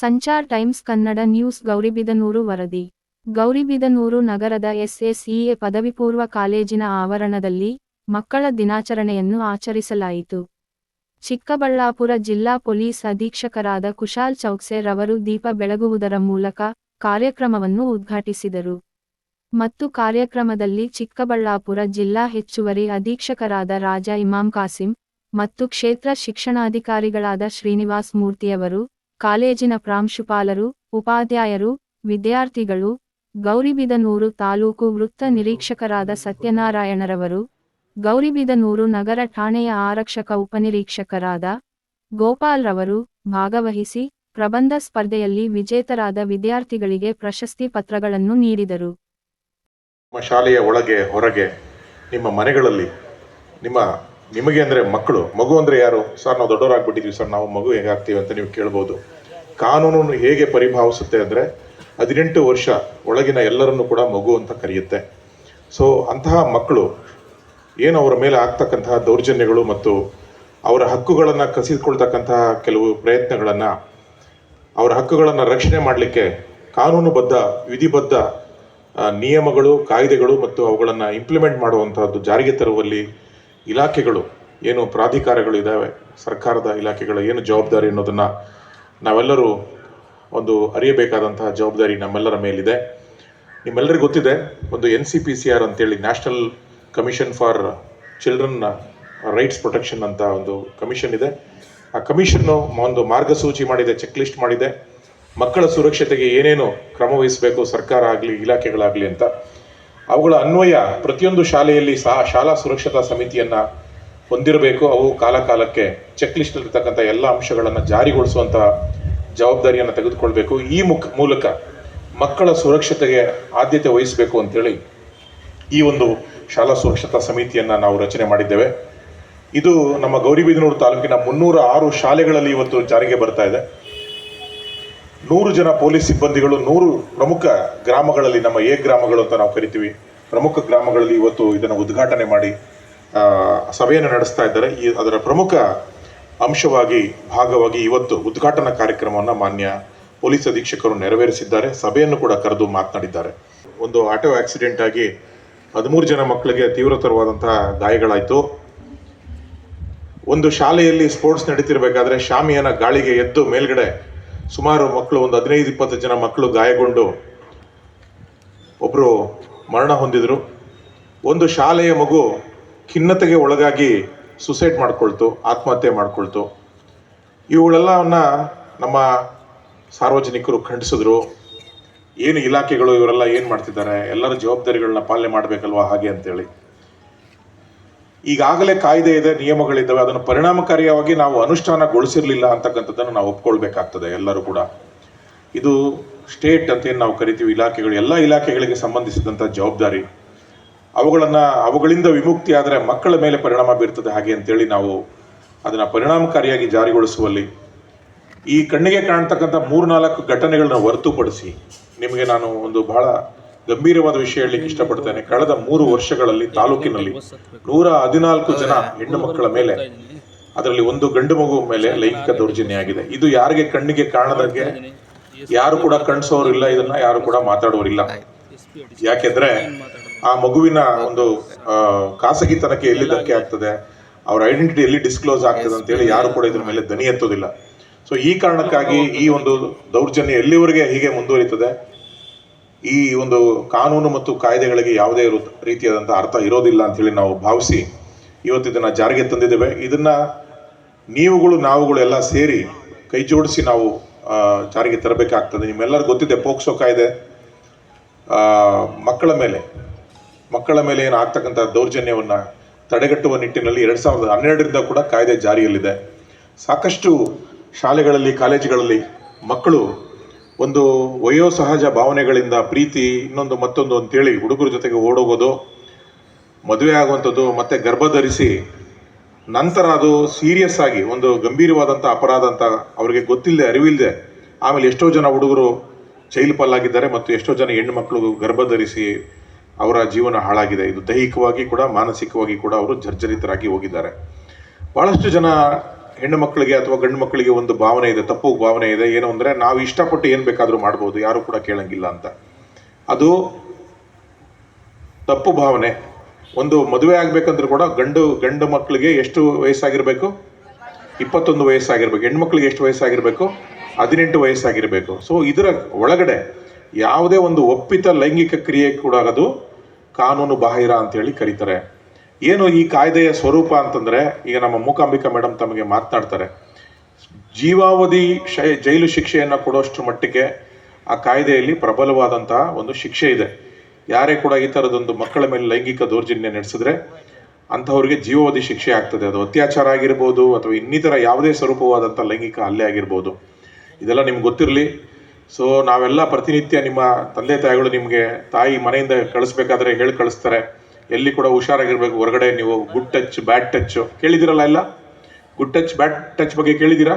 Sanchar times Kannada news Gauribidanur ವರದಿ. ಗೌರಿಬಿದನೂರು ನಗರದ ಎಸ್ಎಸ್ಇಎ ಪದವಿ ಪೂರ್ವ ಕಾಲೇಜಿನ ಆವರಣದಲ್ಲಿ ಮಕ್ಕಳ ದಿನಾಚರಣೆಯನ್ನು ಆಚರಿಸಲಾಯಿತು. ಚಿಕ್ಕಬಳ್ಳಾಪುರ ಜಿಲ್ಲಾ ಪೊಲೀಸ್ ಅಧೀಕ್ಷಕರಾದ ಕುಶಾಲ್ ಚೌಕ್ಸೆ ರವರು ದೀಪ ಬೆಳಗುವುದರ ಮೂಲಕ ಕಾರ್ಯಕ್ರಮವನ್ನು ಉದ್ಘಾಟಿಸಿದರು. ಮತ್ತು ಕಾರ್ಯಕ್ರಮದಲ್ಲಿ ಚಿಕ್ಕಬಳ್ಳಾಪುರ ಜಿಲ್ಲಾ ಹೆಚ್ಚುವರಿ ಅಧೀಕ್ಷಕರಾದ ರಾಜ ಇಮಾಮ್ ಕಾಸಿಂ ಮತ್ತು ಕ್ಷೇತ್ರ ಶಿಕ್ಷಣಾಧಿಕಾರಿಗಳಾದ ಶ್ರೀನಿವಾಸ್ ಮೂರ್ತಿಯವರು ಕಾಲೇಜಿನ ಪ್ರಾಂಶುಪಾಲರು, ಉಪಾಧ್ಯಾಯರು, ವಿದ್ಯಾರ್ಥಿಗಳು, ಗೌರಿಬಿದನೂರು ತಾಲೂಕು ವೃತ್ತ ನಿರೀಕ್ಷಕರಾದ ಸತ್ಯನಾರಾಯಣರವರು, ಗೌರಿಬಿದನೂರು ನಗರ ಠಾಣೆಯ ಆರಕ್ಷಕ ಉಪನಿರೀಕ್ಷಕರಾದ ಗೋಪಾಲ್ ರವರು ಭಾಗವಹಿಸಿ ಪ್ರಬಂಧ ಸ್ಪರ್ಧೆಯಲ್ಲಿ ವಿಜೇತರಾದ ವಿದ್ಯಾರ್ಥಿಗಳಿಗೆ ಪ್ರಶಸ್ತಿ ಪತ್ರಗಳನ್ನು ನೀಡಿದರು. ನಿಮ್ಮ ಶಾಲೆಯ ಒಳಗೆ, ಹೊರಗೆ, ನಿಮ್ಮ ಮನೆಗಳಲ್ಲಿ, ನಿಮ್ಮ ನಿಮಗೆ ಅಂದರೆ ಮಕ್ಕಳು, ಮಗು ಅಂದರೆ ಯಾರು? ಸರ್, ನಾವು ದೊಡ್ಡವರಾಗ್ಬಿಟ್ಟಿದ್ವಿ, ಸರ್, ನಾವು ಮಗು ಹೇಗಾಗ್ತೀವಿ ಅಂತ ನೀವು ಕೇಳ್ಬೋದು. ಕಾನೂನು ಹೇಗೆ ಪರಿಭಾವಿಸುತ್ತೆ ಅಂದರೆ ಹದಿನೆಂಟು ವರ್ಷ ಒಳಗಿನ ಎಲ್ಲರನ್ನೂ ಕೂಡ ಮಗು ಅಂತ ಕರೆಯುತ್ತೆ. ಸೊ ಅಂತಹ ಮಕ್ಕಳು ಏನು ಅವರ ಮೇಲೆ ಆಗ್ತಕ್ಕಂತಹ ದೌರ್ಜನ್ಯಗಳು ಮತ್ತು ಅವರ ಹಕ್ಕುಗಳನ್ನು ಕಸಿದುಕೊಳ್ತಕ್ಕಂತಹ ಕೆಲವು ಪ್ರಯತ್ನಗಳನ್ನು ಅವರ ಹಕ್ಕುಗಳನ್ನು ರಕ್ಷಣೆ ಮಾಡಲಿಕ್ಕೆ ಕಾನೂನುಬದ್ಧ, ವಿಧಿಬದ್ಧ ನಿಯಮಗಳು, ಕಾಯ್ದೆಗಳು ಮತ್ತು ಅವುಗಳನ್ನು ಇಂಪ್ಲಿಮೆಂಟ್ ಮಾಡುವಂತಹದ್ದು ಜಾರಿಗೆ ತರುವಲ್ಲಿ ಇಲಾಖೆಗಳು, ಏನು ಪ್ರಾಧಿಕಾರಗಳು ಇದ್ದಾವೆ ಸರ್ಕಾರದ ಇಲಾಖೆಗಳ ಏನು ಜವಾಬ್ದಾರಿ ಅನ್ನೋದನ್ನು ನಾವೆಲ್ಲರೂ ಒಂದು ಅರಿಯಬೇಕಾದಂತಹ ಜವಾಬ್ದಾರಿ ನಮ್ಮೆಲ್ಲರ ಮೇಲಿದೆ. ನಿಮ್ಮೆಲ್ಲರಿಗೂ ಗೊತ್ತಿದೆ, ಒಂದು N C P C R ಅಂತೇಳಿ national commission for ಚಿಲ್ಡ್ರನ್ನ rights protection ಅಂತ ಒಂದು ಕಮಿಷನ್ ಇದೆ. ಆ ಕಮಿಷನ್ನು ಒಂದು ಮಾರ್ಗಸೂಚಿ ಮಾಡಿದೆ ಚೆಕ್ ಲಿಸ್ಟ್ ಮಾಡಿದೆ. ಮಕ್ಕಳ ಸುರಕ್ಷತೆಗೆ ಏನೇನು ಕ್ರಮ ವಹಿಸಬೇಕು ಸರ್ಕಾರ ಆಗಲಿ, ಇಲಾಖೆಗಳಾಗಲಿ ಅಂತ. ಅವುಗಳ ಅನ್ವಯ ಪ್ರತಿಯೊಂದು ಶಾಲೆಯಲ್ಲಿ ಸಹ ಶಾಲಾ ಸುರಕ್ಷತಾ ಸಮಿತಿಯನ್ನು ಹೊಂದಿರಬೇಕು. ಅವು ಕಾಲ ಕಾಲಕ್ಕೆ ಚೆಕ್ ಲಿಸ್ಟ್ ಇರ್ತಕ್ಕಂಥ ಎಲ್ಲ ಅಂಶಗಳನ್ನು ಜಾರಿಗೊಳಿಸುವಂಥ ಜವಾಬ್ದಾರಿಯನ್ನು ತೆಗೆದುಕೊಳ್ಬೇಕು. ಈ ಮುಖ ಮೂಲಕ ಮಕ್ಕಳ ಸುರಕ್ಷತೆಗೆ ಆದ್ಯತೆ ವಹಿಸಬೇಕು ಅಂತೇಳಿ ಈ ಒಂದು ಶಾಲಾ ಸುರಕ್ಷತಾ ಸಮಿತಿಯನ್ನು ನಾವು ರಚನೆ ಮಾಡಿದ್ದೇವೆ. ಇದು ನಮ್ಮ ಗೌರಿಬಿದನೂರು ತಾಲೂಕಿನ ಮುನ್ನೂರ ಆರು ಶಾಲೆಗಳಲ್ಲಿ ಇವತ್ತು ಜಾರಿಗೆ ಬರ್ತಾ ಇದೆ. ನೂರು ಜನ ಪೊಲೀಸ್ ಸಿಬ್ಬಂದಿಗಳು, ನೂರು ಪ್ರಮುಖ ಗ್ರಾಮಗಳಲ್ಲಿ, ನಮ್ಮ ಎ ಗ್ರಾಮಗಳು ಅಂತ ನಾವು ಕರಿತೀವಿ. ಪ್ರಮುಖ ಗ್ರಾಮಗಳಲ್ಲಿ ಇವತ್ತು ಇದನ್ನು ಉದ್ಘಾಟನೆ ಮಾಡಿ ಸಭೆಯನ್ನು ನಡೆಸ್ತಾ ಇದ್ದಾರೆ. ಈ ಅದರ ಪ್ರಮುಖ ಅಂಶವಾಗಿ, ಭಾಗವಾಗಿ ಇವತ್ತು ಉದ್ಘಾಟನಾ ಕಾರ್ಯಕ್ರಮವನ್ನು ಮಾನ್ಯ ಪೊಲೀಸ್ ಅಧೀಕ್ಷಕರು ನೆರವೇರಿಸಿದ್ದಾರೆ. ಸಭೆಯನ್ನು ಕೂಡ ಕರೆದು ಮಾತನಾಡಿದ್ದಾರೆ. ಒಂದು ಆಟೋ ಆಕ್ಸಿಡೆಂಟ್ ಆಗಿ ಹದಿಮೂರು ಜನ ಮಕ್ಕಳಿಗೆ ತೀವ್ರತರವಾದಂತಹ ಗಾಯಗಳಾಯಿತು. ಒಂದು ಶಾಲೆಯಲ್ಲಿ ಸ್ಪೋರ್ಟ್ಸ್ ನಡೀತಿರಬೇಕಾದ್ರೆ, ಶಾಮಿಯನ ಗಾಳಿಗೆ ಎದ್ದು ಮೇಲ್ಗಡೆ ಸುಮಾರು ಮಕ್ಕಳು, ಒಂದು ಹದಿನೈದು, ಇಪ್ಪತ್ತು ಜನ ಮಕ್ಕಳು ಗಾಯಗೊಂಡು ಒಬ್ಬರು ಮರಣ ಹೊಂದಿದ್ರು. ಒಂದು ಶಾಲೆಯ ಮಗು ಖಿನ್ನತೆಗೆ ಒಳಗಾಗಿ ಸುಸೈಡ್ ಮಾಡಿಕೊಳ್ತು, ಆತ್ಮಹತ್ಯೆ ಮಾಡಿಕೊಳ್ತು. ಇವುಗಳೆಲ್ಲವನ್ನ ನಮ್ಮ ಸಾರ್ವಜನಿಕರು ಖಂಡಿಸಿದ್ರು. ಏನು ಇಲಾಖೆಗಳು ಇವರೆಲ್ಲ ಏನು ಮಾಡ್ತಿದ್ದಾರೆ? ಎಲ್ಲರ ಜವಾಬ್ದಾರಿಗಳನ್ನ ಪಾಲನೆ ಮಾಡಬೇಕಲ್ವಾ ಹಾಗೆ ಅಂತೇಳಿ. ಈಗಾಗಲೇ ಕಾಯ್ದೆ ಇದೆ, ನಿಯಮಗಳಿದ್ದಾವೆ. ಅದನ್ನು ಪರಿಣಾಮಕಾರಿಯಾಗಿ ನಾವು ಅನುಷ್ಠಾನಗೊಳಿಸಿರಲಿಲ್ಲ ಅಂತಕ್ಕಂಥದ್ದನ್ನು ನಾವು ಒಪ್ಕೊಳ್ಬೇಕಾಗ್ತದೆ ಎಲ್ಲರೂ ಕೂಡ. ಇದು ಸ್ಟೇಟ್ ಅಂತ ಏನು ನಾವು ಕರಿತೀವಿ, ಇಲಾಖೆಗಳು, ಎಲ್ಲ ಇಲಾಖೆಗಳಿಗೆ ಸಂಬಂಧಿಸಿದಂಥ ಜವಾಬ್ದಾರಿ. ಅವುಗಳನ್ನು, ಅವುಗಳಿಂದ ವಿಮುಕ್ತಿ ಆದರೆ ಮಕ್ಕಳ ಮೇಲೆ ಪರಿಣಾಮ ಬೀರ್ತದೆ ಹಾಗೆ ಅಂತೇಳಿ ನಾವು ಅದನ್ನು ಪರಿಣಾಮಕಾರಿಯಾಗಿ ಜಾರಿಗೊಳಿಸುವಲ್ಲಿ ಈ ಕಣ್ಣಿಗೆ ಕಾಣ್ತಕ್ಕಂಥ ಮೂರ್ನಾಲ್ಕು ಘಟನೆಗಳನ್ನ ಹೊರತುಪಡಿಸಿ ನಿಮಗೆ ನಾನು ಒಂದು ಬಹಳ ಗಂಭೀರವಾದ ವಿಷಯ ಹೇಳಲಿಕ್ಕೆ ಇಷ್ಟಪಡ್ತೇನೆ. ಕಳೆದ ಮೂರು ವರ್ಷಗಳಲ್ಲಿ ತಾಲೂಕಿನಲ್ಲಿ ನೂರ ಹದಿನಾಲ್ಕು ಜನ ಹೆಣ್ಣು ಮಕ್ಕಳ ಮೇಲೆ, ಅದರಲ್ಲಿ ಒಂದು ಗಂಡು ಮಗು ಮೇಲೆ ಲೈಂಗಿಕ ದೌರ್ಜನ್ಯ ಆಗಿದೆ. ಇದು ಯಾರಿಗೆ ಕಣ್ಣಿಗೆ ಕಾಣದಂಗೆ ಯಾರು ಕೂಡ ಕಣ್ಸೋರಿಲ್ಲ, ಇದನ್ನ ಯಾರು ಕೂಡ ಮಾತಾಡೋರಿಲ್ಲ. ಯಾಕೆಂದ್ರೆ ಆ ಮಗುವಿನ ಒಂದು ಖಾಸಗಿತನಕ್ಕೆ ಎಲ್ಲಿ ಧಕ್ಕೆ ಆಗ್ತದೆ, ಅವ್ರ ಐಡೆಂಟಿಟಿ ಎಲ್ಲಿ ಡಿಸ್ಕ್ಲೋಸ್ ಆಗ್ತದೆ ಅಂತ ಹೇಳಿ ಯಾರು ಕೂಡ ಇದ್ರ ಮೇಲೆ ದನಿ ಎತ್ತೋದಿಲ್ಲ. ಸೊ ಈ ಕಾರಣಕ್ಕಾಗಿ ಈ ಒಂದು ದೌರ್ಜನ್ಯ ಎಲ್ಲಿವರೆಗೆ ಹೀಗೆ ಮುಂದುವರಿತದೆ? ಈ ಒಂದು ಕಾನೂನು ಮತ್ತು ಕಾಯ್ದೆಗಳಿಗೆ ಯಾವುದೇ ರು- ರೀತಿಯಾದಂತಹ ಅರ್ಥ ಇರೋದಿಲ್ಲ ಅಂತ ಹೇಳಿ ನಾವು ಭಾವಿಸಿ ಇವತ್ತು ಇದನ್ನ ಜಾರಿಗೆ ತಂದಿದ್ದೇವೆ. ಇದನ್ನ ನೀವುಗಳು, ನಾವುಗಳು ಎಲ್ಲ ಸೇರಿ ಕೈ ಜೋಡಿಸಿ ನಾವು ಜಾರಿಗೆ ತರಬೇಕಾಗ್ತದೆ. ನಿಮ್ಮೆಲ್ಲರಿಗೂ ಗೊತ್ತಿದೆ, ಪೋಕ್ಸೋ ಕಾಯ್ದೆ ಮಕ್ಕಳ ಮೇಲೆ ಮಕ್ಕಳ ಮೇಲೆ ಏನು ಆಗ್ತಕ್ಕಂಥ ದೌರ್ಜನ್ಯವನ್ನ ತಡೆಗಟ್ಟುವ ನಿಟ್ಟಿನಲ್ಲಿ ಎರಡು ಸಾವಿರದ ಹನ್ನೆರಡರಿಂದ ಕೂಡ ಕಾಯ್ದೆ ಜಾರಿಯಲ್ಲಿದೆ. ಸಾಕಷ್ಟು ಶಾಲೆಗಳಲ್ಲಿ, ಕಾಲೇಜುಗಳಲ್ಲಿ ಮಕ್ಕಳು ಒಂದು ವಯೋಸಹಜ ಭಾವನೆಗಳಿಂದ ಪ್ರೀತಿ ಇನ್ನೊಂದು ಮತ್ತೊಂದು ಅಂತೇಳಿ ಹುಡುಗರ ಜೊತೆಗೆ ಓಡೋಗೋದು, ಮದುವೆ ಆಗುವಂಥದ್ದು ಮತ್ತೆ ಗರ್ಭಧರಿಸಿ ನಂತರ ಅದು ಸೀರಿಯಸ್ ಆಗಿ ಒಂದು ಗಂಭೀರವಾದಂಥ ಅಪರಾಧ ಅಂತ ಅವರಿಗೆ ಗೊತ್ತಿಲ್ಲದೆ, ಅರಿವಿಲ್ಲದೆ ಆಮೇಲೆ ಎಷ್ಟೋ ಜನ ಹುಡುಗರು ಜೈಲು ಪಾಲಾಗಿದ್ದಾರೆ ಮತ್ತು ಎಷ್ಟೋ ಜನ ಹೆಣ್ಣು ಮಕ್ಕಳು ಗರ್ಭ ಧರಿಸಿ ಅವರ ಜೀವನ ಹಾಳಾಗಿದೆ. ಇದು ದೈಹಿಕವಾಗಿ ಕೂಡ, ಮಾನಸಿಕವಾಗಿ ಕೂಡ ಅವರು ಜರ್ಜರಿತರಾಗಿ ಹೋಗಿದ್ದಾರೆ. ಬಹಳಷ್ಟು ಜನ ಹೆಣ್ಣು ಮಕ್ಕಳಿಗೆ ಅಥವಾ ಗಂಡು ಮಕ್ಕಳಿಗೆ ಒಂದು ಭಾವನೆ ಇದೆ, ತಪ್ಪು ಭಾವನೆ ಇದೆ, ಏನು ಅಂದರೆ ನಾವು ಇಷ್ಟಪಟ್ಟು ಏನು ಬೇಕಾದರೂ ಮಾಡ್ಬೋದು, ಯಾರು ಕೂಡ ಕೇಳಂಗಿಲ್ಲ ಅಂತ. ಅದು ತಪ್ಪು ಭಾವನೆ. ಒಂದು ಮದುವೆ ಆಗ್ಬೇಕಂದ್ರೂ ಕೂಡ ಗಂಡು ಗಂಡು ಮಕ್ಕಳಿಗೆ ಎಷ್ಟು ವಯಸ್ಸಾಗಿರಬೇಕು? ಇಪ್ಪತ್ತೊಂದು ವಯಸ್ಸಾಗಿರ್ಬೇಕು. ಹೆಣ್ಮಕ್ಳಿಗೆ ಎಷ್ಟು ವಯಸ್ಸಾಗಿರಬೇಕು? ಹದಿನೆಂಟು ವಯಸ್ಸಾಗಿರಬೇಕು. ಸೊ ಇದರ ಒಳಗಡೆ ಯಾವುದೇ ಒಂದು ಒಪ್ಪಿತ ಲೈಂಗಿಕ ಕ್ರಿಯೆ ಕೂಡ ಅದು ಕಾನೂನು ಬಾಹಿರ ಅಂತೇಳಿ ಕರೀತಾರೆ. ಏನು ಈ ಕಾಯ್ದೆಯ ಸ್ವರೂಪ ಅಂತಂದ್ರೆ, ಈಗ ನಮ್ಮ ಮೂಕಾಂಬಿಕಾ ಮೇಡಮ್ ತಮಗೆ ಮಾತನಾಡ್ತಾರೆ, ಜೀವಾವಧಿ ಶೈ, ಜೈಲು ಶಿಕ್ಷೆಯನ್ನು ಕೊಡುವಷ್ಟು ಮಟ್ಟಿಗೆ ಆ ಕಾಯ್ದೆಯಲ್ಲಿ ಪ್ರಬಲವಾದಂತಹ ಒಂದು ಶಿಕ್ಷೆ ಇದೆ. ಯಾರೇ ಕೂಡ ಈ ಥರದೊಂದು ಮಕ್ಕಳ ಮೇಲೆ ಲೈಂಗಿಕ ದೌರ್ಜನ್ಯ ನಡೆಸಿದ್ರೆ, ಅಂಥವ್ರಿಗೆ ಜೀವಾವಧಿ ಶಿಕ್ಷೆ ಆಗ್ತದೆ. ಅದು ಅತ್ಯಾಚಾರ ಆಗಿರ್ಬೋದು ಅಥವಾ ಇನ್ನಿತರ ಯಾವುದೇ ಸ್ವರೂಪವಾದಂಥ ಲೈಂಗಿಕ ಹಲ್ಲೆ ಆಗಿರ್ಬೋದು. ಇದೆಲ್ಲ ನಿಮ್ಗೆ ಗೊತ್ತಿರಲಿ. ಸೊ ನಾವೆಲ್ಲ ಪ್ರತಿನಿತ್ಯ ನಿಮ್ಮ ತಂದೆ ತಾಯಿಗಳು ನಿಮಗೆ ತಾಯಿ ಮನೆಯಿಂದ ಕಳಿಸ್ಬೇಕಾದ್ರೆ ಹೇಳಿ ಕಳಿಸ್ತಾರೆ. ಎಲ್ಲಿ ಕೂಡ ಹುಷಾರಾಗಿರ್ಬೇಕು. ಹೊರಗಡೆ ನೀವು ಗುಡ್ ಟಚ್ ಬ್ಯಾಡ್ ಟಚ್ ಕೇಳಿದಿರಲ್ಲ ಎಲ್ಲ? ಗುಡ್ ಟಚ್ ಬ್ಯಾಡ್ ಟಚ್ ಬಗ್ಗೆ ಕೇಳಿದ್ದೀರಾ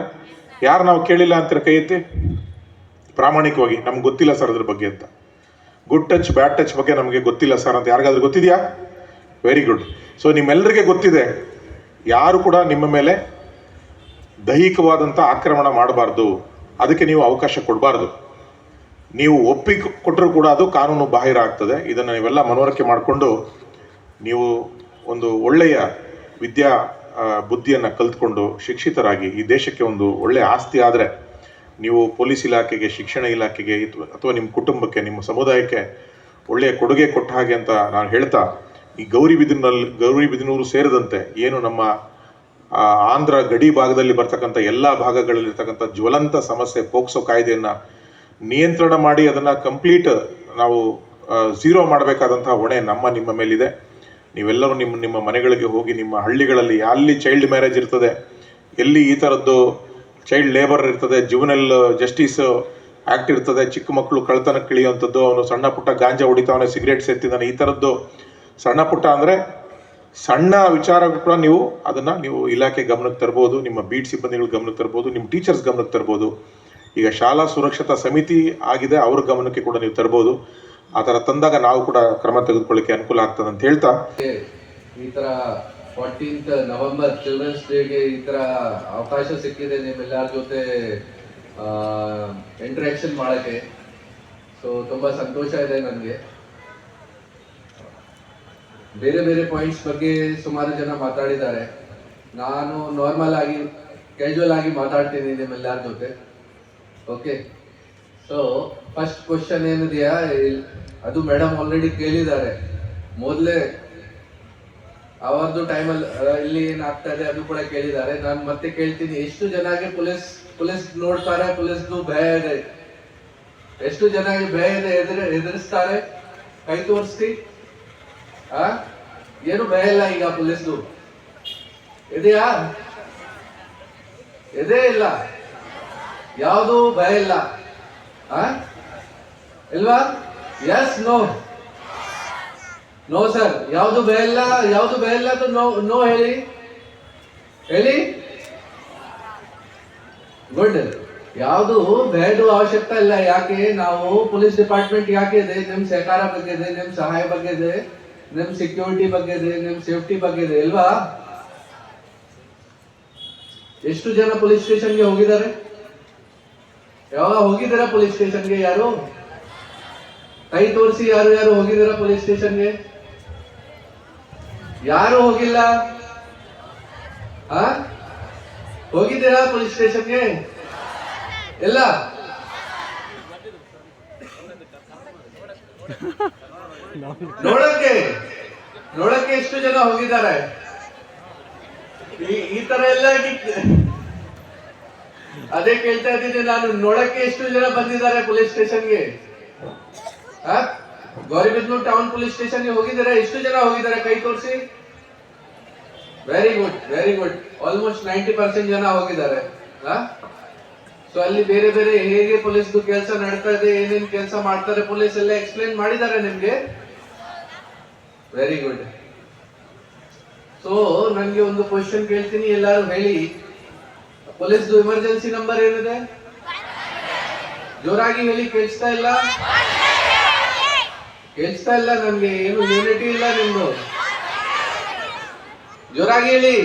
ಯಾರು ನಾವು ಕೇಳಿಲ್ಲ ಅಂತ ಕೈ ಎತ್ತಿ? ಪ್ರಾಮಾಣಿಕವಾಗಿ, ನಮ್ಗೆ ಗೊತ್ತಿಲ್ಲ ಸರ್ ಅದ್ರ ಬಗ್ಗೆ ಅಂತ. ಗುಡ್ ಟಚ್ ಬ್ಯಾಡ್ ಟಚ್ ಬಗ್ಗೆ ನಮಗೆ ಗೊತ್ತಿಲ್ಲ ಸರ್ ಅಂತ ಯಾರಿಗಾದ್ರೂ ಗೊತ್ತಿದೆಯಾ? ವೆರಿ ಗುಡ್ ಸೊ ನಿಮ್ಮೆಲ್ಲರಿಗೆ ಗೊತ್ತಿದೆ, ಯಾರು ಕೂಡ ನಿಮ್ಮ ಮೇಲೆ ದೈಹಿಕವಾದಂಥ ಆಕ್ರಮಣ ಮಾಡಬಾರ್ದು. ಅದಕ್ಕೆ ನೀವು ಅವಕಾಶ ಕೊಡಬಾರ್ದು. ನೀವು ಒಪ್ಪಿಗೆ ಕೊಟ್ಟರೂ ಕೂಡ ಅದು ಕಾನೂನು ಬಾಹಿರ ಆಗ್ತದೆ. ಇದನ್ನು ನೀವೆಲ್ಲ ಮನವರಿಕೆ ಮಾಡಿಕೊಂಡು ನೀವು ಒಂದು ಒಳ್ಳೆಯ ವಿದ್ಯಾ ಬುದ್ಧಿಯನ್ನು ಕಲ್ತ್ಕೊಂಡು ಶಿಕ್ಷಿತರಾಗಿ ಈ ದೇಶಕ್ಕೆ ಒಂದು ಒಳ್ಳೆಯ ಆಸ್ತಿ ಆದರೆ ನೀವು ಪೊಲೀಸ್ ಇಲಾಖೆಗೆ, ಶಿಕ್ಷಣ ಇಲಾಖೆಗೆ ಅಥವಾ ನಿಮ್ಮ ಕುಟುಂಬಕ್ಕೆ, ನಿಮ್ಮ ಸಮುದಾಯಕ್ಕೆ ಒಳ್ಳೆಯ ಕೊಡುಗೆ ಕೊಟ್ಟ ಹಾಗೆ ಅಂತ ನಾನು ಹೇಳ್ತಾ, ಈ ಗೌರಿ ಬಿದಿನಲ್ಲಿ ಗೌರಿ ಬಿದಿನೂರು ಸೇರಿದಂತೆ ಏನು ನಮ್ಮ ಆಂಧ್ರ ಗಡಿ ಭಾಗದಲ್ಲಿ ಬರ್ತಕ್ಕಂಥ ಎಲ್ಲ ಭಾಗಗಳಲ್ಲಿರ್ತಕ್ಕಂಥ ಜ್ವಲಂತ ಸಮಸ್ಯೆ, ಪೋಕ್ಸೋ ಕಾಯ್ದೆಯನ್ನು ನಿಯಂತ್ರಣ ಮಾಡಿ ಅದನ್ನು ಕಂಪ್ಲೀಟ್ ನಾವು ಝೀರೋ ಮಾಡಬೇಕಾದಂತಹ ಹೊಣೆ ನಮ್ಮ, ನಿಮ್ಮ ಮೇಲಿದೆ. ನೀವೆಲ್ಲರೂ ನಿಮ್ಮ ನಿಮ್ಮ ಮನೆಗಳಿಗೆ ಹೋಗಿ ನಿಮ್ಮ ಹಳ್ಳಿಗಳಲ್ಲಿ ಅಲ್ಲಿ ಚೈಲ್ಡ್ ಮ್ಯಾರೇಜ್ ಇರ್ತದೆ, ಎಲ್ಲಿ ಈ ಥರದ್ದು ಚೈಲ್ಡ್ ಲೇಬರ್ ಇರ್ತದೆ ಜುವನಲ್ ಜಸ್ಟಿಸ್ ಆ್ಯಕ್ಟ್ ಇರ್ತದೆ, ಚಿಕ್ಕ ಮಕ್ಕಳು ಕಳ್ತನಕ್ಕೆ ಇಳಿಯುವಂಥದ್ದು, ಅವನು ಸಣ್ಣ ಪುಟ್ಟ ಗಾಂಜಾ ಹೊಡಿತಾವನೆ ಸಿಗರೇಟ್ ಸೇರ್ತಿದ್ದಾನೆ ಈ ಥರದ್ದು ಸಣ್ಣ ಪುಟ್ಟ ಅಂದರೆ ಸಣ್ಣ ವಿಚಾರ ಕೂಡ ನೀವು ಅದನ್ನ ನೀವು ಇಲಾಖೆ ಗಮನಕ್ಕೆ ತರ್ಬೋದು, ನಿಮ್ಮ ಬೀಟ್ ಸಿಬ್ಬಂದಿಗಳು ಗಮನಕ್ಕೆ ತರ್ಬೋದು, ನಿಮ್ಮ ಟೀಚರ್ಸ್ ಗಮನಕ್ಕೆ ತರ್ಬೋದು. ಈಗ ಶಾಲಾ ಸುರಕ್ಷತಾ ಸಮಿತಿ ಆಗಿದೆ, ಅವ್ರ ಗಮನಕ್ಕೆ ಕೂಡ ನೀವು ತರ್ಬೋದು. ಆ ಥರ ತಂದಾಗ ನಾವು ಕೂಡ ಕ್ರಮ ತೆಗೆದುಕೊಳ್ಳಿಕ್ಕೆ ಅನುಕೂಲ ಆಗ್ತದೆ ಅಂತ ಹೇಳ್ತಾ. ಈ ತರ ಫೋರ್ಟೀನ್ತ್ ನವೆಂಬರ್ ಚಿಲ್ಡ್ರನ್ಸ್ ಡೇಗೆ ಈ ತರ ಅವಕಾಶ ಸಿಕ್ಕಿದೆ ನಿಮ್ಮೆಲ್ಲರ ಜೊತೆ ಇಂಟ್ರಾಕ್ಷನ್ ಮಾಡಕ್ಕೆ. ಸೊ ತುಂಬಾ ಸಂತೋಷ ಇದೆ ನನಗೆ. ಬೇರೆ ಬೇರೆ ಪಾಯಿಂಟ್ಸ್ ಬಗ್ಗೆ ಸುಮಾರು ಜನ ಮಾತಾಡಿದ್ದಾರೆ. ನಾನು ನಾರ್ಮಲ್ ಆಗಿ ಕ್ಯಾಶುವಲ್ ಆಗಿ ಮಾತಾಡ್ತೀನಿ ನಿಮ್ಮೆಲ್ಲರ ಜೊತೆ. ಓಕೆ ಸೊ ಫಸ್ಟ್ ಕ್ವಶನ್ ಏನಿದೆಯಾ? ಅದು ಮೇಡಮ್ ಆಲ್ರೆಡಿ ಕೇಳಿದ್ದಾರೆ. ಮೊದಲೇ ಅವರದ್ದು ಟೈಮಲ್ಲಿ ಇಲ್ಲಿ ಏನಾಗ್ತಾ ಇದೆ ಅದು ಕೂಡ ಕೇಳಿದ್ದಾರೆ. ನಾನು ಮತ್ತೆ ಕೇಳ್ತೀನಿ. ಎಷ್ಟು ಜನಗೆ ಪೊಲೀಸ್ ಪೊಲೀಸ್ ನೋಡ್ತಾರೆ, ಪೊಲೀಸ್ದು ಭಯ ಇದೆ? ಎಷ್ಟು ಜನಗೆ ಭಯ ಇದೆ ಎದುರು, ಎದುರಿಸ್ತಾರೆ? ಕೈ ತೋರಿಸ್ತಿ ಆ? ಏನು ಭಯ ಇಲ್ಲ ಈಗ ಪೊಲೀಸ್ದು? ಇದೆಯಾ? ಇದೇ ಇಲ್ಲ. ಯಾವುದು ಭಯ ಇಲ್ಲ. ಇಲ್ವಾ? ಎಸ್ ನೋ ನೋ ಸರ್ ಯಾವುದು ಭಯ ಇಲ್ಲ ಯಾವುದು ಇಲ್ಲ તો ನೋ ನೋ ಹೇಳಿ. ಹೇಳಿ. ಗುಡ್ ಯಾವುದು ಬೇಡು ಅವಶ್ಯಕತೆ ಇಲ್ಲ. ಯಾಕೆ? ನಾವು ಪೊಲೀಸ್ ಡಿಪಾರ್ಟ್ಮೆಂಟ್ ಯಾಕೆ ಇದೆ? ನಿಮ್ ಸಹಕಾರ ಬಗ್ಗೆ ಇದೆ, ನಿಮ್ ಸಹಾಯ ಬಗ್ಗೆ ಇದೆ, ನಿಮ್ ಸೆಕ್ಯೂರಿಟಿ ಬಗ್ಗೆ ಇದೆ, ನಿಮ್ ಸೇಫ್ಟಿ ಬಗ್ಗೆ ಇದೆ, ಇಲ್ವಾ? ಎಷ್ಟು ಜನ ಪೊಲೀಸ್ ಸ್ಟೇಷನ್ಗೆ ಹೋಗಿದ್ದಾರೆ? ಯಾವಾಗ ಹೋಗಿದ್ದೀರಾ ಪೊಲೀಸ್ ಸ್ಟೇಷನ್ಗೆ ಯಾರು? ಕೈ ತೋರಿಸಿ ಯಾರು ಯಾರು ಹೋಗಿದ್ದೀರಾ ಪೊಲೀಸ್ ಸ್ಟೇಷನ್ಗೆ? ಯಾರು ಹೋಗಿಲ್ಲ? ಆ? ಹೋಗಿದ್ದೀರಾ ಪೊಲೀಸ್ ಸ್ಟೇಷನ್ಗೆ? ಎಲ್ಲ? ನೋಡಕ್ಕೆ ನೋಡಕ್ಕೆ ಎಷ್ಟು ಜನ ಹೋಗಿದ್ದಾರೆ? ಈ- ತರ ಎಲ್ಲ ಅದೇ ಕೇಳ್ತಾ ಇದ್ದೀನಿ, ನಾನು ನೋಡಕ್ಕೆ ಎಷ್ಟು ಜನ ಬಂದಿದ್ದಾರೆ ಪೊಲೀಸ್ ಸ್ಟೇಷನ್ಗೆ? ಗೌರಿಬಿದ್ನೂರ್ ಟೌನ್ ಪೊಲೀಸ್ ಸ್ಟೇಷನ್ಗೆ ಹೋಗಿದ್ದಾರೆ? ಎಷ್ಟು ಜನ ಹೋಗಿದ್ದಾರೆ ಕೈ ತೋರಿಸಿ? Very good very good almost ninety percent ಜನ ಹೋಗಿದ್ದಾರೆ. ಸೊ ಅಲ್ಲಿ ಬೇರೆ ಬೇರೆ ಹೇಗೆ ಪೊಲೀಸ್ ಕೆಲಸ ನಡೀತಾ ಇದೆ, ಏನೇನು ಕೆಲಸ ಮಾಡ್ತಾರೆ ಪೊಲೀಸ್ ಎಲ್ಲ ಎಕ್ಸ್ಪ್ಲೇನ್ ಮಾಡಿದ್ದಾರೆ ನಿಮ್ಗೆ? ವೆರಿ ಗುಡ್ ಸೊ ನನ್ಗೆ ಒಂದು ಕ್ವಶನ್ ಕೇಳ್ತೀನಿ, ಎಲ್ಲಾರು ಹೇಳಿ. ಪೊಲೀಸ್ದು ಎಮರ್ಜೆನ್ಸಿ ನಂಬರ್ ಏನಿದೆ? ಜೋರಾಗಿ ಹೇಳಿ, ಕೇಳಿಸ್ತಾ ಇಲ್ಲ? ಕೇಳಿಸ್ತಾ ಇಲ್ಲ ನನ್ಗೆ, ಏನು ಯೂನಿಟಿ ಇಲ್ಲ ನಿಮ್ದು. ಜೋರಾಗಿ ಹೇಳಿ.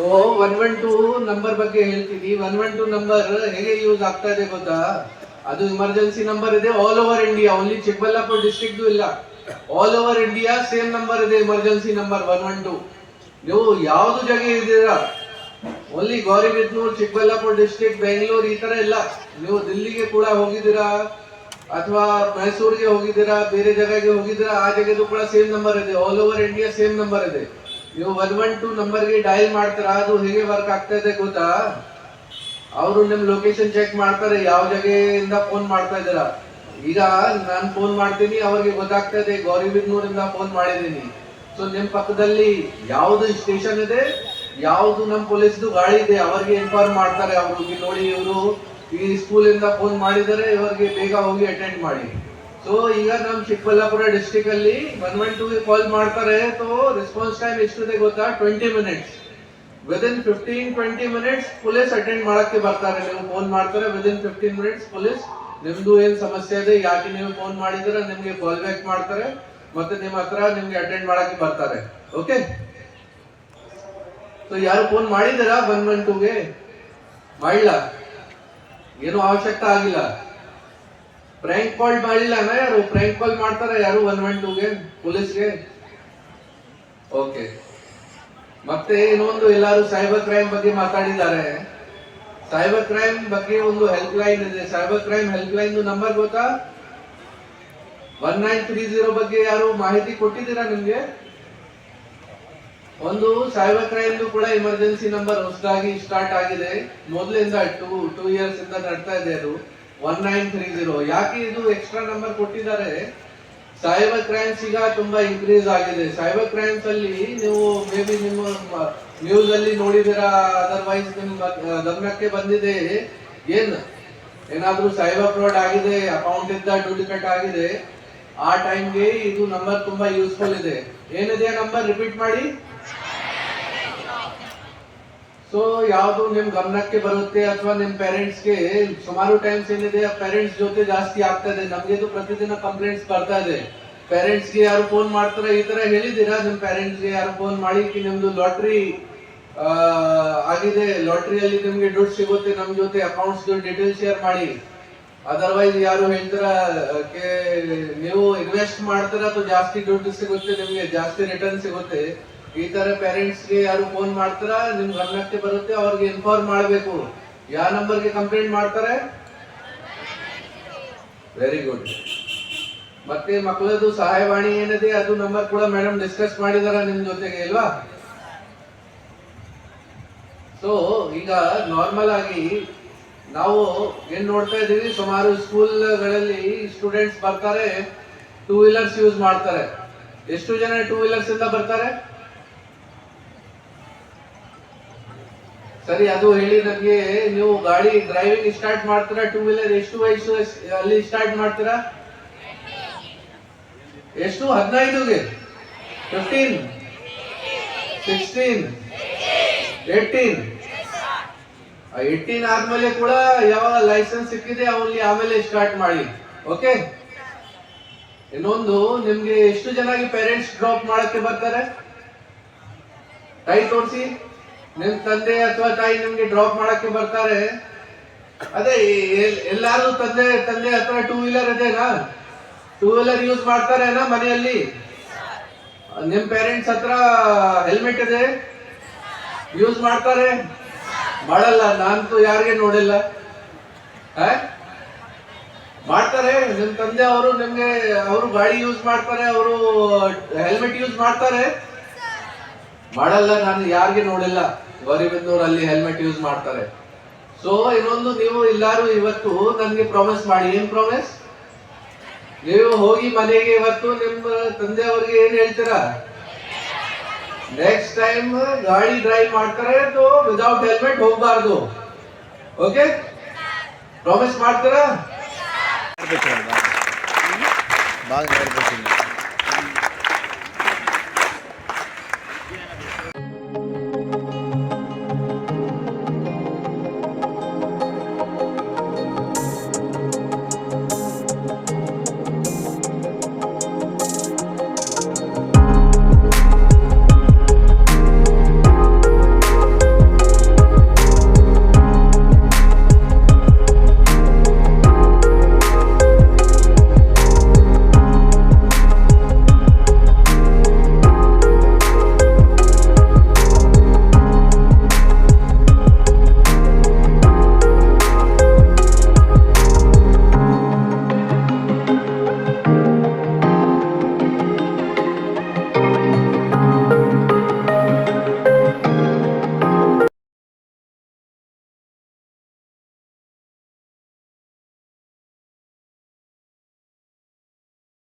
ಓ ಒನ್ ಒನ್ ಟೂ ನಂಬರ್ ಬಗ್ಗೆ ಹೇಳ್ತೀನಿ. ಒನ್ ಒನ್ ಟೂ ನಂಬರ್ ಹೇಗೆ ಯೂಸ್ ಆಗ್ತಾ ಇದೆ ಗೊತ್ತಾ? ಅದು ಎಮರ್ಜೆನ್ಸಿ ನಂಬರ್ ಇದೆ all over India only Chikkaballapur district ಇಲ್ಲ. All over India same number ಇದೆ emergency number one one two ನೀವು ಯಾವುದು ಜಾಗ ಇದ್ದೀರಾ ಓನ್ಲಿ ಗೌರಿಬಿದ್ನೂರ್, ಚಿಕ್ಕಬಳ್ಳಾಪುರ ಡಿಸ್ಟ್ರಿಕ್ಟ್ ಬೆಂಗಳೂರು, ಈ ತರ ಇಲ್ಲ. ನೀವು ದಿಲ್ಲಿಗೆ ಕೂಡ ಹೋಗಿದ್ದೀರಾ? ಅಥವಾ ಮೈಸೂರಿಗೆ ಹೋಗಿದ್ದೀರಾ? ಬೇರೆ ಜಾಗಕ್ಕೆ ಹೋಗಿದ್ದೀರಾ? ಆ ಜಾಗದ್ದು ಕೂಡ ಸೇಮ್ ನಂಬರ್ ಇದೆ. All over India same number ಇದೆ. ನೀವು ಒನ್ ಒನ್ ಟೂ ನಂಬರ್ಗೆ ಡಯಲ್ ಮಾಡ್ತೀರಾ? ಅದು ಹೇಗೆ ವರ್ಕ್ ಆಗ್ತಾ ಇದೆ ಗೊತ್ತಾ? ಅವರು ನಿಮ್ ಲೊಕೇಶನ್ ಚೆಕ್ ಮಾಡ್ತಾರೆ. ಯಾವ ಜಾಗೆಯಿಂದ ಫೋನ್ ಮಾಡ್ತಾ ಇದ್ದೀರಾ? ಈಗ ನಾನು ಫೋನ್ ಮಾಡ್ತೀನಿ. ಅವ್ರಿಗೆ ಗೊತ್ತಾಗ್ತಾ ಇದೆ. ಗೌರಿಬಿದ್ನೂರಿಂದ ಫೋನ್ ಮಾಡಿದ್ದೀನಿ. ಸೊ ನಿಮ್ ಪಕ್ಕದಲ್ಲಿ ಯಾವ್ದು ಸ್ಟೇಷನ್ ಇದೆ? ಯಾವ್ದು ನಮ್ ಪೊಲೀಸ್ದು ಗಾಡಿ ಇದೆ? ಅವರಿಗೆ ಇನ್ಫಾರ್ಮ್ ಮಾಡ್ತಾರೆ ಅವ್ರಿಗೆ ನೋಡಿ ಇವರು ಈ ಸ್ಕೂಲ್ ಇಂದ ಫೋನ್ ಮಾಡಿದರೆ ಇವರಿಗೆ ಬೇಗ ಹೋಗಿ ಅಟೆಂಡ್ ಮಾಡಿ. ಸೊ ಈಗ ನಮ್ ಚಿಕ್ಕಬಳ್ಳಾಪುರ ಡಿಸ್ಟಿಕ್ ಅಲ್ಲಿ ಒನ್ ಒನ್ ಟೂ ಕಾಲ್ ಮಾಡ್ತಾರೆ. ಸೊ ರೆಸ್ಪಾನ್ಸ್ ಟೈಮ್ ಎಷ್ಟಿದೆ ಗೊತ್ತಾ? Twenty minutes within fifteen twenty minutes police attend ಮಾಡಕ್ಕೆ ಬರ್ತಾರೆ. ನೀವು ಫೋನ್ ಮಾಡ್ತಾರೆ. ವಿದಿನ್ ಫಿಫ್ಟೀನ್ ಮಿನಿಟ್ಸ್ ಪೊಲೀಸ್, ನಿಮ್ದು ಏನ್ ಸಮಸ್ಯೆ ಇದೆ? ಯಾಕೆ ನೀವು ಫೋನ್ ಮಾಡಿದ್ರೆ ನಿಮ್ಗೆ ಕಾಲ್ ಬ್ಯಾಕ್ ಮಾಡ್ತಾರೆ. ಮತ್ತೆ ನಿಮ್ಮ ಹತ್ರ ನಿಮ್ಗೆ ಅಟೆಂಡ್ ಮಾಡಕ್ಕೆ ಬರ್ತಾರೆ. ಓಕೆ ಸೊ ಯಾರು ಫೋನ್ ಮಾಡಿದ್ದೀರಾ? ಒನ್ ಒನ್ ಟೂಗೆ ಮಾಡಿಲ್ಲ ಏನು ಅವಶ್ಯಕತೆ ಆಗಿಲ್ಲ. ಪ್ರ್ಯಾಂಕ್ ಕಾಲ್ ಮಾಡಿಲ್ಲ ಅಣ್ಣ ಯಾರು? ಪ್ರ್ಯಾಂಕ್ ಕಾಲ್ ಮಾಡ್ತಾರೆ ಯಾರು ಒನ್ ಒನ್ ಟೂಗೆ ಪೊಲೀಸ್ಗೆ ಓಕೆ ಮತ್ತೆ ಇನ್ನೊಂದು ಎಲ್ಲಾರು ಸೈಬರ್ ಕ್ರೈಮ್ ಬಗ್ಗೆ ಮಾತಾಡಿದ್ದಾರೆ. ಸೈಬರ್ ಕ್ರೈಮ್ ಬಗ್ಗೆ ಒಂದು ಹೆಲ್ಪ್ ಲೈನ್ ಇದೆ. Cyber crime help line number ಗೊತ್ತಾ? ಒನ್ ನೈನ್ ತ್ರೀ ಜೀರೋ ಬಗ್ಗೆ ಯಾರು ಮಾಹಿತಿ ಕೊಟ್ಟಿದ್ದೀರಾ ನಿಮ್ಗೆ? ಒಂದು ಸೈಬರ್ ಕ್ರೈಮ್ ಕೂಡ ಎಮರ್ಜೆನ್ಸಿ ನಂಬರ್ ಹೊಸದಾಗಿ ಸ್ಟಾರ್ಟ್ ಆಗಿದೆ. ಮೊದಲಿಂದ ಟೂ ಟೂ ಇಯರ್ಸ್ ಇಂದ ನಡ್ತಾ ಇದೆ ಅದು. ಒನ್ ನೈನ್ ತ್ರೀ ಜೀರೋ ಯಾಕೆ ಇದು ಎಕ್ಸ್ಟ್ರಾ ನಂಬರ್ ಕೊಟ್ಟಿದ್ದಾರೆ? ಸೈಬರ್ ಕ್ರೈಮ್ಸ್ ಈಗ ತುಂಬಾ ಇನ್ಕ್ರೀಸ್ ಆಗಿದೆ. ಸೈಬರ್ ಕ್ರೈಮ್ಸ್ ಅಲ್ಲಿ ನೀವು ಮೇ ಬಿ ನಿಮ್ಮ ನ್ಯೂಸ್ ಅಲ್ಲಿ ನೋಡಿದಿರಾ ಅದರ್ವೈಸ್ ನಿಮ್ಮ ಗಮನಕ್ಕೆ ಬಂದಿದೆ. ಏನ್? ಏನಾದ್ರೂ ಸೈಬರ್ ಫ್ರಾಡ್ ಆಗಿದೆ? ಅಕೌಂಟ್ ಇಂದ ದುಡ್ಡು ಆಗಿದೆ. ಆ ಟೈಮ್ಗೆ ಇದು ನಂಬರ್ ತುಂಬಾ ಯೂಸ್ಫುಲ್ ಇದೆ. ಏನಿದೆ ನಂಬರ್ ರಿಪೀಟ್ ಮಾಡಿ. ಸೊ ಯಾವುದು ನಿಮ್ ಗಮನಕ್ಕೆ ಬರುತ್ತೆ ಅಥವಾ ನಿಮ್ ಪೇರೆಂಟ್ಸ್ಗೆ ಸುಮಾರು ಟೈಮ್ಸ್ ಏನಿದೆ ಪೇರೆಂಟ್ಸ್ ಜೊತೆ ಜಾಸ್ತಿ ಆಗ್ತಾ ಇದೆ. ನಮ್ಗೆ ಪ್ರತಿದಿನ ಕಂಪ್ಲೇಂಟ್ಸ್ ಬರ್ತಾ ಇದೆ. ಪೇರೆಂಟ್ಸ್ಗೆ ಯಾರು ಫೋನ್ ಮಾಡ್ತಾರೆ ಈ ತರ ಹೇಳಿದೀರಾ ನಿಮ್ ಪೇರೆಂಟ್ಸ್ಗೆ ಯಾರು ಫೋನ್ ಮಾಡಿ ಕಿ ನಿಮ್ದು ಲಾಟ್ರಿ ಆಗಿದೆ. ಲಾಟ್ರಿಯಲ್ಲಿ ನಿಮ್ಗೆ ದುಡ್ಡು ಸಿಗುತ್ತೆ. ನಮ್ ಜೊತೆ ಅಕೌಂಟ್ಸ್ ಡೀಟೇಲ್ ಶೇರ್ ಮಾಡಿ. ಅದರ್ವೈಸ್ ಯಾರು ಹೇಳ್ತಾರ ನೀವು ಇನ್ವೆಸ್ಟ್ ಮಾಡ್ತೀರಾ ಅಥವಾ ಜಾಸ್ತಿ ದುಡ್ಡು ಸಿಗುತ್ತೆ, ನಿಮ್ಗೆ ಜಾಸ್ತಿ ರಿಟರ್ನ್ ಸಿಗುತ್ತೆ, ಈ ತರ ಪೇರೆಂಟ್ಸ್ಗೆ ಯಾರು ಫೋನ್ ಮಾಡ್ತಾರ ನಿಮ್ ಗಮನಕ್ಕೆ ಬರುತ್ತೆ, ಅವ್ರಿಗೆ ಇನ್ಫಾರ್ಮ್ ಮಾಡ್ಬೇಕು. ಯಾವ ನಂಬರ್ಗೆ ಕಂಪ್ಲೇಂಟ್ ಮಾಡ್ತಾರೆ? ವೆರಿ ಗುಡ್ ಮತ್ತೆ ಮಕ್ಕಳದು ಸಹಾಯವಾಣಿ ಏನಿದೆ, ಅದು ನಂಬರ್ ಕೂಡ ಮೇಡಮ್ ಡಿಸ್ಕಸ್ ಮಾಡಿದಾರ ನಿಮ್ ಜೊತೆಗೆ ಇಲ್ವಾ ಸೊ ಈಗ ನಾರ್ಮಲ್ ಆಗಿ ನಾವು ಏನ್ ನೋಡ್ತಾ ಇದೀವಿ ಸುಮಾರು ಸ್ಕೂಲ್ಗಳಲ್ಲಿ ಸ್ಟೂಡೆಂಟ್ಸ್ ಬರ್ತಾರೆ ಟೂ ವೀಲರ್ಸ್ ಯೂಸ್ ಮಾಡ್ತಾರೆ. ಎಷ್ಟು ಜನ ಟೂ ವೀಲರ್ಸ್ ಇಂದ ಬರ್ತಾರೆ? ಸರಿ, ಅದು ಹೇಳಿ ನಮಗೆ ನೀವು ಗಾಡಿ ಡ್ರೈವಿಂಗ್ ಸ್ಟಾರ್ಟ್ ಮಾಡ್ತೀರಾ ಟೂ ವೀಲರ್ ಎಷ್ಟು ವಯಸ್ಸು, ಅಲ್ಲಿ ಸ್ಟಾರ್ಟ್ ಮಾಡ್ತೀರಾ? ಎಷ್ಟು? ಹದಿನೈದುಗೆ ಫಿಫ್ಟೀನ್ ಸಿಕ್ಸ್ಟೀನ್ ಏಯ್ಟೀನ್ ಏಯ್ಟೀನ್ ಆದ್ಮೇಲೆ ಕೂಡ ಯಾವಾಗ ಲೈಸೆನ್ಸ್ ಸಿಕ್ಕಿದೆ ಅವಲ್ಲಿ ಆಮೇಲೆ ಸ್ಟಾರ್ಟ್ ಮಾಡಿ. ಓಕೆ ಇನ್ನೊಂದು, ನಿಮ್ಗೆ ಎಷ್ಟು ಜನಗೆ ಪೇರೆಂಟ್ಸ್ ಡ್ರಾಪ್ ಮಾಡಕ್ಕೆ ಬರ್ತಾರೆ? ತಾಯಿ ತೋರಿಸಿ. ನಿಮ್ ತಂದೆ ಅಥವಾ ತಾಯಿ ನಿಮ್ಗೆ ಡ್ರಾಪ್ ಮಾಡಕ್ಕೆ ಬರ್ತಾರೆ. ಅದೇ, ಎಲ್- ಎಲ್ಲಾರು ತಂದೆ ತಂದೆ ಅಥವಾ ಟೂ ವೀಲರ್ ಅದೇನಾ? ಟೂ ವೀಲರ್ ಯೂಸ್ ಮಾಡ್ತಾರೇನಾ ಮನೆಯಲ್ಲಿ? ನಿಮ್ ಪೇರೆಂಟ್ಸ್ ಹತ್ರ ಹೆಲ್ಮೆಟ್ ಇದೆ. ಯೂಸ್ ಮಾಡ್ತಾರೆ. ಮಾಡಲ್ಲ, ನಾನಂತೂ ಯಾರಿಗೆ ನೋಡಿಲ್ಲ? ಮಾಡ್ತಾರೆ ನಿಮ್ ತಂದೆ ಅವರು ನಿಮ್ಗೆ, ಅವರು ಗಾಡಿ ಯೂಸ್ ಮಾಡ್ತಾರೆ, ಅವರು ಹೆಲ್ಮೆಟ್ ಯೂಸ್ ಮಾಡ್ತಾರೆ. ಮಾಡಲ್ಲ, ನಾನು ಯಾರಿಗೆ ನೋಡಿಲ್ಲ. ಗೌರಿಬಿದನೂರ್ ಅಲ್ಲಿ ಹೆಲ್ಮೆಟ್ ಯೂಸ್ ಮಾಡ್ತಾರೆ. ಸೊ ಇನ್ನೊಂದು ನೀವು ಎಲ್ಲಾರು ಇವತ್ತು ನನ್ಗೆ ಪ್ರಾಮಿಸ್ ಮಾಡಿ. ಏನ್ ಪ್ರಾಮಿಸ್ ನೀವು ಹೋಗಿ ಮನೆಗೆ ಇವತ್ತು ನಿಮ್ಮ ತಂದೆಯವರಿಗೆ ಏನ್ ಹೇಳ್ತೀರಾ? नेक्स्ट टाइम uh, गाड़ी ड्राइव करे तो विदाउट हेलमेट ठोक मार दो। ओके प्रॉमिस मार करा